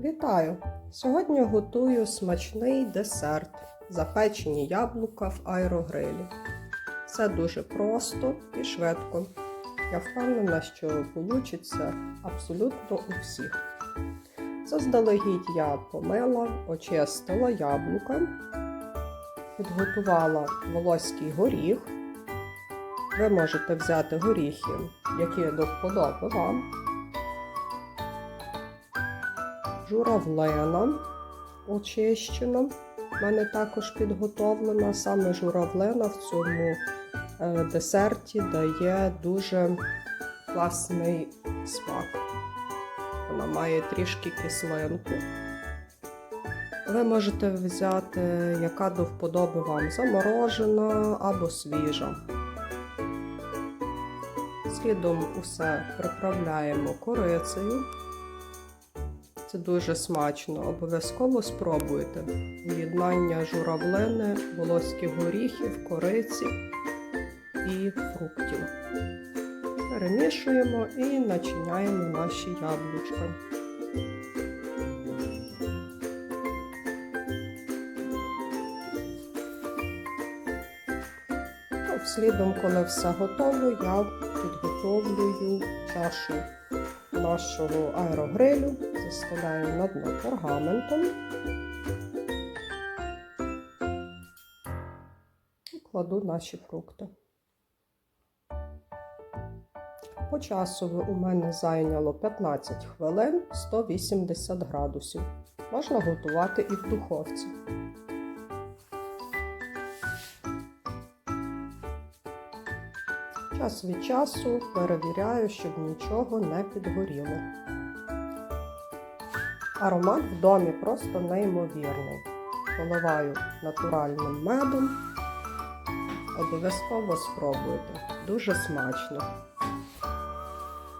Вітаю! Сьогодні готую смачний десерт запечені яблука в аерогрилі. Все дуже просто і швидко. Я впевнена, що вийде абсолютно у всіх. Заздалегідь я помила, очистила яблука, підготувала волоський горіх. Ви можете взяти горіхи, які до вподоби вам. Журавлина очищена. У мене також підготовлена. Саме журавлина в цьому е, десерті дає дуже класний смак. Вона має трішки кислинку. Ви можете взяти, яка до вподоби вам заморожена або свіжа. Слідом усе приправляємо корицею. Це дуже смачно. Обов'язково спробуйте. Поєднання журавлини, волоських горіхів, кориці і фруктів. Перемішуємо і начиняємо наші яблучка. Ну, Слідом, коли все готово, я підготовлюю чашу нашого аерогрилю, застеляю на дно пергаментом і кладу наші фрукти. По часу у мене зайняло 15 хвилин 180 градусів. Можна готувати і в духовці. Час від часу перевіряю, щоб нічого не підгоріло. Аромат в домі просто неймовірний. Поливаю натуральним медом. Обов'язково спробуйте. Дуже смачно.